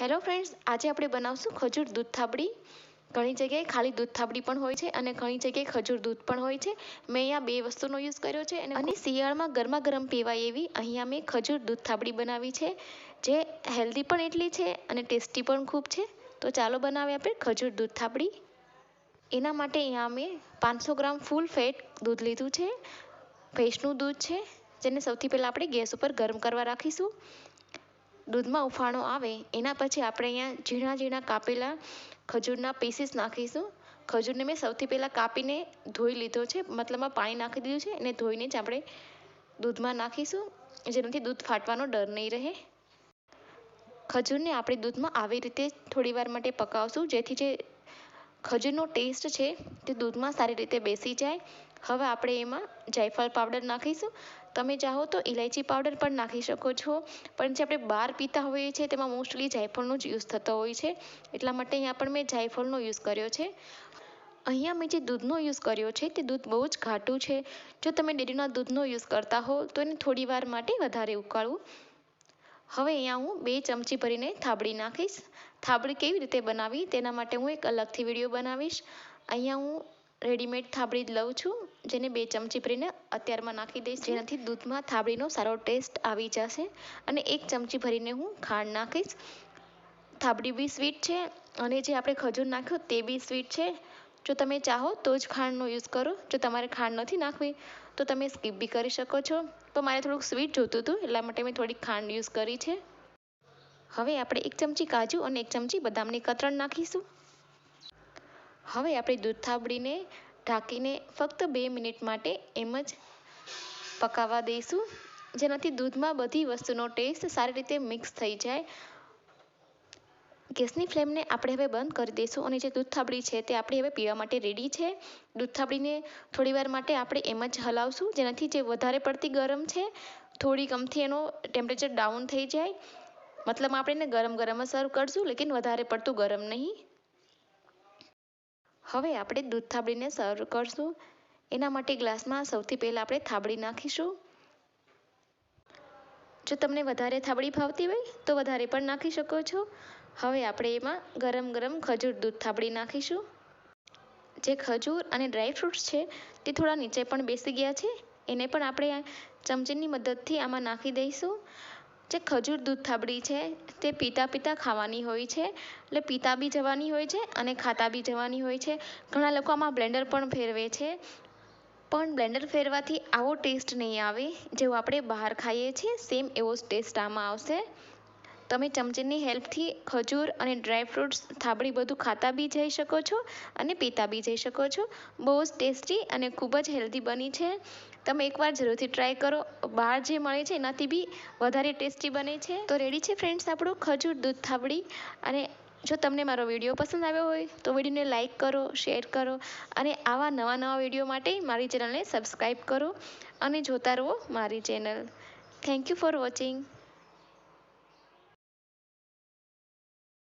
Hello friends આજે આપણે બનાવશું ખજૂર દૂધ થાબડી. ઘણી જગ્યાએ ખાલી દૂધ થાબડી પણ હોય છે અને ઘણી જગ્યાએ ખજૂર દૂધ પણ હોય છે. મેં અહીંયા બે વસ્તુનો યુઝ કર્યો છે અને શિયાળમાં ગરમા ગરમ પીવાય એવી અહીંયા મેં ખજૂર દૂધ થાબડી બનાવી છે. જે હેલ્ધી પણ એટલી છે અને ટેસ્ટી પણ ખૂબ છે. તો ચાલો બનાવીએ આપણે ખજૂર દૂધ થાબડી. એના માટે અહીંયા મેં પાંચસો ગ્રામ ફૂલ ફેટ દૂધ લીધું છે. ભેંસનું દૂધ છે. જેને સૌથી પહેલાં આપણે ગેસ ઉપર ગરમ કરવા રાખીશું. દૂધમાં ઉફાણો આવે, એના પછી આપણે અહીંયા ઝીણા ઝીણા કાપેલા ખજૂરના પીસીસ નાખીશું. ખજૂરને મેં સૌથી પહેલાં કાપીને ધોઈ લીધો છે, મતલબમાં પાણી નાખી દીધું છે એને ધોઈને જ આપણે દૂધમાં નાખીશું, જેનાથી દૂધ ફાટવાનો ડર નહીં રહે. ખજૂરને આપણે દૂધમાં આવી રીતે થોડી વાર માટે પકાવશું, જેથી જે ખજૂરનો ટેસ્ટ છે તે દૂધમાં સારી રીતે બેસી જાય. હવે આપણે એમાં જાયફળ પાવડર નાખીશું. તમે ચાહો તો ઇલાયચી પાવડર પણ નાખી શકો છો. પણ જે આપણે બહાર પીતા હોઈએ છીએ તેમાં મોસ્ટલી જાયફળનો જ યુઝ થતો હોય છે. એટલા માટે અહીંયા પણ મેં જાયફળનો યુઝ કર્યો છે. અહીંયા મેં જે દૂધનો યુઝ કર્યો છે તે દૂધ બહુ જ ઘાટું છે. જો તમે ડેરીના દૂધનો યુઝ કરતા હો તો એને થોડી વાર માટે વધારે ઉકાળવું. હવે અહીંયા હું બે ચમચી ભરીને થાબડી નાખીશ. થાબડી કેવી રીતે બનાવી તેના માટે હું એક અલગથી વીડિયો બનાવીશ. અહીંયા હું રેડીમેડ થાબડી જ લઉં છું, જેને બે ચમચી ભરીને અત્યારમાં નાખી દઈશ, જેનાથી દૂધમાં થાબડીનો સારો ટેસ્ટ આવી જશે. અને એક ચમચી ભરીને હું ખાંડ નાખીશ. થાબડી બી સ્વીટ છે, અને જે આપણે ખજૂર નાખ્યું તે બી સ્વીટ છે. જો તમે ચાહો તો જ ખાંડનો યુઝ કરો. જો તમારે ખાંડ નથી નાખવી, તો તમે સ્કીપ બી કરી શકો છો. તો મારે થોડુંક સ્વીટ જોતું હતું, એટલા માટે મેં થોડીક ખાંડ યુઝ કરી છે. હવે આપણે એક ચમચી કાજુ અને એક ચમચી બદામની કતરણ નાખીશું. હવે આપણે દૂધ થાબડીને ઢાંકીને ફક્ત બે મિનિટ માટે એમ જ પકાવવા દઈશું. જેનાથી દૂધમાં બધી વસ્તુનો ટેસ્ટ સારી રીતે મિક્સ થઈ જાય. ગેસની ફ્લેમને આપણે હવે બંધ કરી દઈશું અને જે દૂધ થાબડી છે તે આપણી હવે પીવા માટે રેડી છે. દૂધ થાબડીને થોડીવાર માટે આપણે એમ જ હલાવશું, જેનાથી જે વધારે પડતી ગરમ છે, થોડી કમથી એનો ટેમ્પરેચર ડાઉન થઈ જાય. મતલબ આપણે એને ગરમ ગરમ સર્વ કરશું, લેકિન વધારે પડતું ગરમ નહીં. હવે આપણે દૂધ થાબડીને સર્વ કરશું. એના માટે ગ્લાસમાં સૌથી પહેલાં આપણે થાબડી નાખીશું. જો તમને વધારે થાબડી ભાવતી હોય, તો વધારે પણ નાખી શકો છો. હવે આપણે એમાં ગરમ ગરમ ખજૂર દૂધ થાબડી નાખીશું. જે ખજૂર અને ડ્રાય ફ્રૂટ્સ છે, તે થોડા નીચે પણ બેસી ગયા છે. એને પણ આપણે ચમચીની મદદથી આમાં નાખી દઈશું. જે ખજૂર દૂધ થાબડી છે, તે પીતા પીતા ખાવાની હોય છે. એટલે પીતા બી જવાની હોય છે અને ખાતા બી જવાની હોય છે. ઘણા લોકો આમાં બ્લેન્ડર પણ ફેરવે છે. પણ બ્લેન્ડર ફેરવાથી આવો ટેસ્ટ નહીં આવે. જેવો આપણે બહાર ખાઈએ છીએ, સેમ એવો જ ટેસ્ટ આમાં આવશે. તમે ચમચીની હેલ્પથી ખજૂર અને ડ્રાય ફ્રૂટ્સ, થાબડી બધું ખાતા બી જઈ શકો છો અને પીતા બી જઈ શકો છો. બહુ જ ટેસ્ટી અને ખૂબ જ હેલ્ધી બની છે. તમે એકવાર જરૂરથી ટ્રાય કરો. બહાર જે મળે છે એનાથી બી વધારે ટેસ્ટી બને છે. તો રેડી છે ફ્રેન્ડ્સ આપણું ખજૂર, દૂધ, થાબડી? અને જો તમને મારો વીડિયો પસંદ આવ્યો હોય તો વિડીયોને લાઇક કરો, શેર કરો અને આવા નવા નવા વીડિયો માટે મારી ચેનલને સબસ્ક્રાઈબ કરો અને જોતા રહો મારી channel. Thank you for watching.